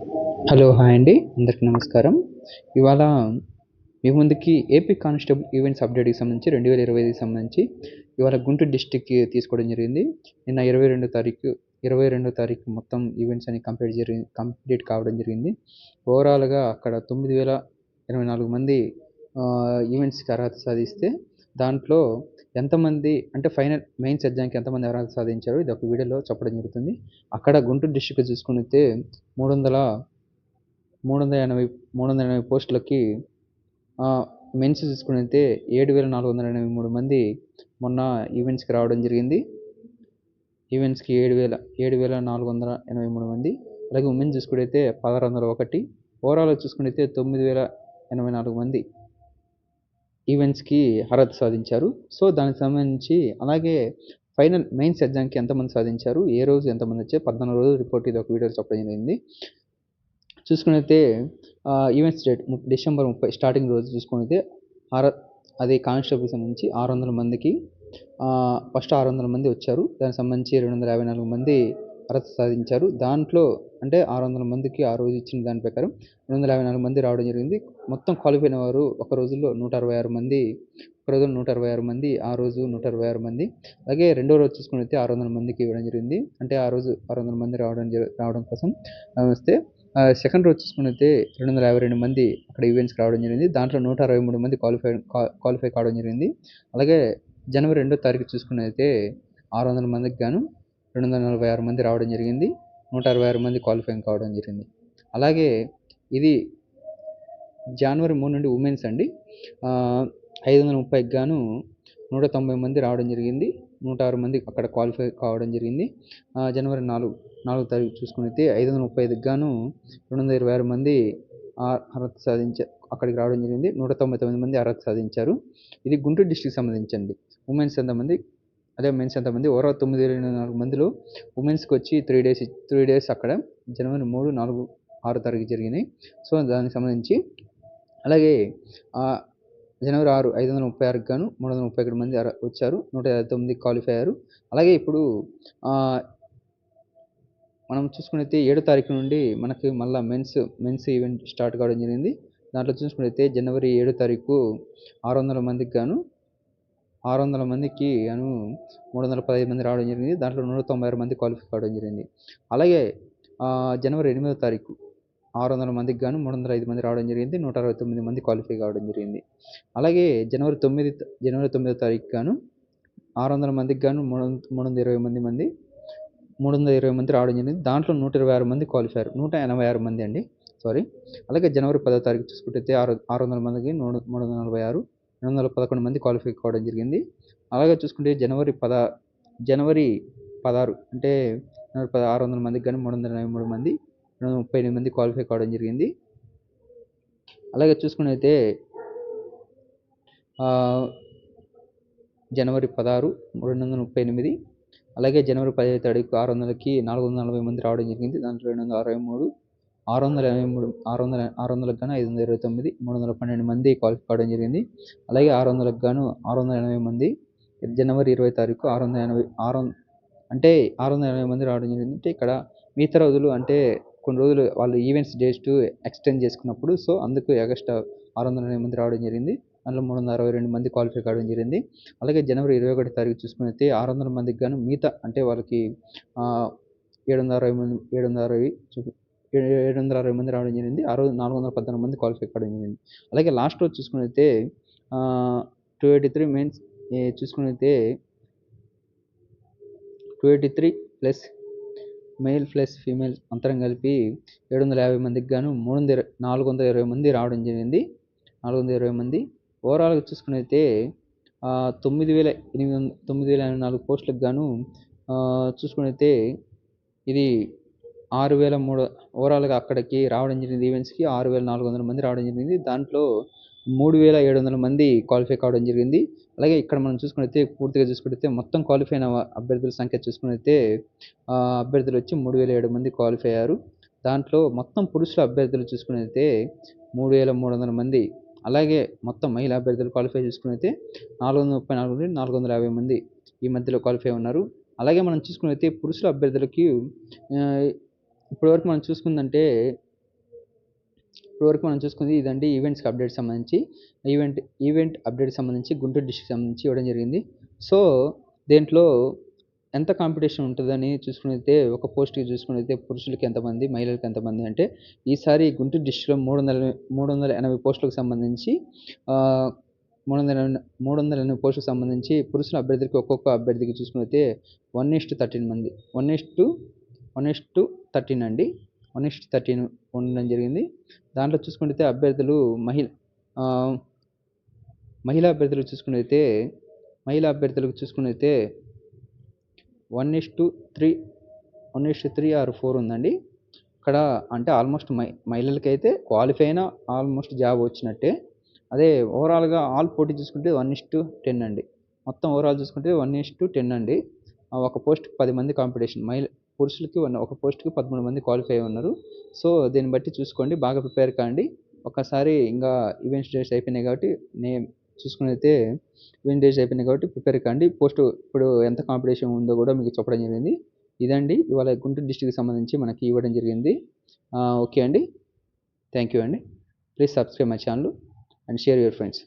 Hello hi అండి. అందరికీ నమస్కారం. ఇవాళ మీ ముందుకి ఏపీ కానిస్టేబుల్ ఈవెంట్స్ అప్డేట్కి సంబంధించి రెండు వేల ఇరవై ఐదుకి సంబంధించి ఇవాళ గుంటూరు డిస్టిక్కి తీసుకోవడం జరిగింది. నిన్న ఇరవై రెండో తారీఖు ఇరవై రెండో తారీఖు మొత్తం ఈవెంట్స్ అన్ని కంప్లీట్ జరిగి కంప్లీట్ కావడం జరిగింది. ఓవరాల్గా అక్కడ తొమ్మిది వేల ఇరవై నాలుగు మంది ఈవెంట్స్కి అర్హత సాధిస్తే దాంట్లో ఎంతమంది అంటే ఫైనల్ మెయిన్స్ ఎగ్జామ్కి ఎంతమంది అర్హత సాధించారో ఇది ఒక వీడియోలో చెప్పడం జరుగుతుంది. అక్కడ గుంటూరు డిస్టిక్ చూసుకునితే మూడు వందల మూడు వందల ఎనభై మూడు వందల ఎనభై పోస్టులకి మెన్స్ చూసుకునైతే ఏడు వేల నాలుగు వందల ఎనభై మూడు మంది మొన్న ఈవెంట్స్కి రావడం జరిగింది. ఈవెంట్స్కి ఏడు వేల ఏడు వేల నాలుగు వందల ఎనభై మూడు మంది. అలాగే ఉమెన్స్ చూసుకుంటే పదహారు వందల ఒకటి. ఓవరాల్ చూసుకుంటే తొమ్మిది వేల ఎనభై నాలుగు మంది. ఈవెంట్స్కి అర్హత సాధించారు. సో దానికి సంబంధించి అలాగే ఫైనల్ మెయిన్స్ ఎగ్జామ్కి ఎంతమంది సాధించారు? ఏ రోజు ఎంతమంది వచ్చే పద్నాలుగు రోజులు రిపోర్ట్ ఇది ఒక వీడియో చెప్పడం జరిగింది. చూసుకునైతే ఈవెంట్స్ డేట్ డిసెంబర్ ముప్పై స్టార్టింగ్ రోజు చూసుకునైతే ఆర అది కానిస్టేబుల్ సంబంధించి ఆరు వందల మందికి ఫస్ట్ ఆరు వందల మంది వచ్చారు. దానికి సంబంధించి రెండు వందల యాభై నాలుగు మంది అర్హత సాధించారు. దాంట్లో అంటే ఆరు వందల మందికి ఆ రోజు ఇచ్చిన దాని ప్రకారం రెండు వందల యాభై నాలుగు మంది రావడం జరిగింది. మొత్తం క్వాలిఫై అయిన వారు ఒక రోజుల్లో నూట అరవై ఆరు మంది ఒక రోజులో నూట అరవై ఆరు మంది ఆ రోజు నూట అరవై ఆరు మంది. అలాగే రెండో రోజు చూసుకుని ఆరు వందల మందికి ఇవ్వడం జరిగింది. అంటే ఆ రోజు ఆరు వందల మంది రావడం రావడం కోసం వస్తే సెకండ్ రోజు చూసుకున్నైతే రెండు వందల యాభై రెండు మంది అక్కడ ఈవెంట్స్కి రావడం జరిగింది. దాంట్లో నూట అరవై మూడు మంది క్వాలిఫై క్వాలిఫై కావడం జరిగింది. అలాగే జనవరి రెండో తారీఖు చూసుకున్నైతే ఆరు వందల మందికి గాను రెండు వందల నలభై ఆరు మంది రావడం జరిగింది. నూట అరవై ఆరు మంది క్వాలిఫైయింగ్ కావడం జరిగింది. అలాగే ఇది జనవరి మూడు నుండి ఉమెన్స్ అండి. ఐదు వందల ముప్పైకి గాను నూట తొంభై మంది రావడం జరిగింది. నూట ఆరు మంది అక్కడ క్వాలిఫై కావడం జరిగింది. జనవరి నాలుగు నాలుగు తారీఖు చూసుకునైతే ఐదు వందల ముప్పై ఐదుకి గాను రెండు వందల ఇరవై ఆరు మంది అర్హత సాధించారు అక్కడికి రావడం జరిగింది. నూట తొంభై తొమ్మిది మంది అర్హత సాధించారు. ఇది గుంటూరు డిస్టిక్ సంబంధించండి. ఉమెన్స్ ఎంతమంది అదే మెన్స్ ఎంతమంది? ఓవరాల్ తొమ్మిది రెండు నాలుగు మందిలో ఉమెన్స్కి వచ్చి త్రీ డేస్ త్రీ డేస్ అక్కడ జనవరి మూడు నాలుగు ఆరు తారీఖు జరిగినాయి. సో దానికి సంబంధించి అలాగే జనవరి ఆరు ఐదు వందల ముప్పై ఆరుకి గాను మూడు వందల ముప్పై ఒకటి మంది వచ్చారు. నూట యాభై తొమ్మిది క్వాలిఫై అయ్యారు. అలాగే ఇప్పుడు మనం చూసుకునైతే ఏడో తారీఖు నుండి మనకి మళ్ళీ మెన్స్ మెన్స్ ఈవెంట్ స్టార్ట్ కావడం జరిగింది. దాంట్లో చూసుకునైతే జనవరి ఏడో తారీఖు ఆరు వందల మందికి గాను ఆరు వందల మందికి గాను మూడు వందల పదిహేను మంది రావడం జరిగింది. దాంట్లో నూట తొంభై ఆరు మంది క్వాలిఫై కావడం జరిగింది. అలాగే జనవరి ఎనిమిదో తారీఖు ఆరు వందల మందికి గాను మూడు వందల ఐదు మంది రావడం జరిగింది. నూట అరవై తొమ్మిది మంది క్వాలిఫై కావడం జరిగింది. అలాగే జనవరి తొమ్మిది జనవరి తొమ్మిదో తారీఖు గాను ఆరు వందల మందికి గాను మూడు మూడు వందల ఇరవై మంది మంది మూడు వందల ఇరవై మంది రావడం జరిగింది. దాంట్లో నూట ఇరవై ఆరు మంది క్వాలిఫై నూట ఎనభై ఆరు మంది అండి. సారీ అలాగే జనవరి పదో తారీఖు చూసుకుంటే ఆరు ఆరు వందల మందికి మూడు మూడు వందల నలభై ఆరు రెండు వందల పదకొండు మంది క్వాలిఫై కావడం జరిగింది. అలాగే చూసుకుంటే జనవరి పద జనవరి పదహారు అంటే పద ఆరు వందల మందికి కానీ మూడు వందల ఎనభై మూడు మంది రెండు వందల ముప్పై ఎనిమిది మంది క్వాలిఫై కావడం జరిగింది. అలాగే చూసుకునైతే జనవరి పదహారు రెండు వందల ముప్పై ఎనిమిది అలాగే జనవరి పదిహేను తారీఖు ఆరు వందలకి నాలుగు వందల నలభై మంది రావడం జరిగింది. దాంట్లో రెండు వందల అరవై మూడు ఆరు వందల ఎనభై మూడు ఆరు వందల ఆరు వందలకు గాను ఐదు వందల ఇరవై తొమ్మిది మూడు వందల పన్నెండు మంది క్వాలిఫై కావడం జరిగింది. అలాగే ఆరు వందలకు గాను ఆరు వందల ఎనభై మంది జనవరి ఇరవై తారీఖు ఆరు వందల ఎనభై ఆరు అంటే ఆరు వందల ఎనభై మంది రావడం జరిగింది. అంటే ఇక్కడ మిగతా రోజులు అంటే కొన్ని రోజులు వాళ్ళు ఈవెంట్స్ డేస్ ఎక్స్టెండ్ చేసుకున్నప్పుడు సో అందుకు ఆగస్ట్ ఆరు వందల ఎనభై మంది రావడం జరిగింది. అందులో మూడు వందల అరవై రెండు మంది క్వాలిఫై కావడం జరిగింది. అలాగే జనవరి ఇరవై ఒకటి తారీఖు చూసుకున్నైతే ఆరు వందల మందికి గాను మిగతా అంటే వాళ్ళకి ఏడు వందల అరవై మంది ఏడు వందల అరవై ఏడు వందల అరవై మంది రావడం జరిగింది. ఆ రోజు నాలుగు వందల పద్నాలుగు మంది క్వాలిఫై కావడం జరిగింది. అలాగే లాస్ట్ రోజు చూసుకునైతే two eighty three mains చూసుకునైతే two eighty three plus male plus female అంతరం కలిపి ఏడు వందల యాభై మందికి గాను మూడు వందల నాలుగు వందల ఇరవై మంది రావడం జరిగింది. నాలుగు వందల ఇరవై మంది. ఓవరాల్గా చూసుకునైతే తొమ్మిది వేల ఎనిమిది వందల తొమ్మిది వేల ఎనభై నాలుగు పోస్టులకు గాను చూసుకునైతే ఇది ఆరు వేల మూడు ఓవరాల్గా అక్కడికి రావడం జరిగింది ఈవెంట్స్కి. ఆరు వేల నాలుగు వందల మంది రావడం జరిగింది. దాంట్లో మూడు వేల ఏడు వందల మంది క్వాలిఫై కావడం జరిగింది. అలాగే ఇక్కడ మనం చూసుకునైతే పూర్తిగా చూసుకుంటే మొత్తం క్వాలిఫై అయిన అభ్యర్థుల సంఖ్య చూసుకునైతే అభ్యర్థులు వచ్చి మూడు వేల ఏడు మంది క్వాలిఫై అయ్యారు. దాంట్లో మొత్తం పురుషుల అభ్యర్థులు చూసుకునైతే మూడు వేల మూడు వందల మంది. అలాగే మొత్తం మహిళా అభ్యర్థులు క్వాలిఫై చూసుకునైతే నాలుగు వందల ముప్పై నాలుగు నుండి నాలుగు వందల యాభై మంది ఈ మధ్యలో క్వాలిఫై ఉన్నారు. అలాగే మనం చూసుకునైతే పురుషుల అభ్యర్థులకి ఇప్పటివరకు మనం చూసుకుందంటే ఇప్పటివరకు మనం చూసుకుంది ఇదండి ఈవెంట్స్కి అప్డేట్ సంబంధించి. ఈవెంట్ ఈవెంట్ అప్డేట్ సంబంధించి గుంటూరు డిస్ట్రిక్ట్ సంబంధించి ఇవ్వడం జరిగింది. సో దేంట్లో ఎంత కాంపిటీషన్ ఉంటుందని చూసుకునైతే ఒక పోస్ట్కి చూసుకునైతే పురుషులకి ఎంతమంది మహిళలకు ఎంతమంది అంటే ఈసారి గుంటూరు డిస్ట్రిక్ట్లో మూడు వందల మూడు వందల ఎనభై పోస్టులకు సంబంధించి మూడు వందల మూడు వందల ఎనభై పోస్టులకు సంబంధించి పురుషుల అభ్యర్థికి ఒక్కొక్క అభ్యర్థికి చూసుకునైతే వన్ ఇస్ట్ థర్టీన్ మంది. One is to one is to thirteen అండి. వన్ ఇస్ట్ థర్టీన్ ఉండడం జరిగింది. దాంట్లో చూసుకుంటే అభ్యర్థులు మహిళ మహిళా అభ్యర్థులు చూసుకునైతే మహిళా అభ్యర్థులకు చూసుకునైతే one is two three one is three or four ఉందండి. ఇక్కడ అంటే ఆల్మోస్ట్ మహి మహిళలకైతే క్వాలిఫై అయినా ఆల్మోస్ట్ జాబ్ వచ్చినట్టే. అదే ఓవరాల్గా ఆల్ పోటీ చూసుకుంటే వన్ ఇస్ టు టెన్ అండి. మొత్తం ఓవరాల్ చూసుకుంటే వన్ ఇస్ టు టెన్ అండి ఒక పోస్ట్ పది మంది కాంపిటీషన్ మహిళ పురుషులకి ఒక పోస్ట్కి పదమూడు మంది క్వాలిఫై అయి ఉన్నారు. సో దీన్ని బట్టి చూసుకోండి. బాగా ప్రిపేర్ కాండి. ఒకసారి ఇంకా ఈవెంట్స్ డేస్ అయిపోయినాయి కాబట్టి నేను చూసుకుని అయితే ఈవెంట్ డేస్ అయిపోయినాయి కాబట్టి ప్రిపేర్ కాండి. పోస్ట్ ఇప్పుడు ఎంత కాంపిటీషన్ ఉందో కూడా మీకు చెప్పడం జరిగింది. ఇదండి. ఇవాళ గుంటూరు డిస్టిక్కి సంబంధించి మనకి ఇవ్వడం జరిగింది. ఓకే అండి. థ్యాంక్ యూ అండి. Please subscribe my channel and share your friends.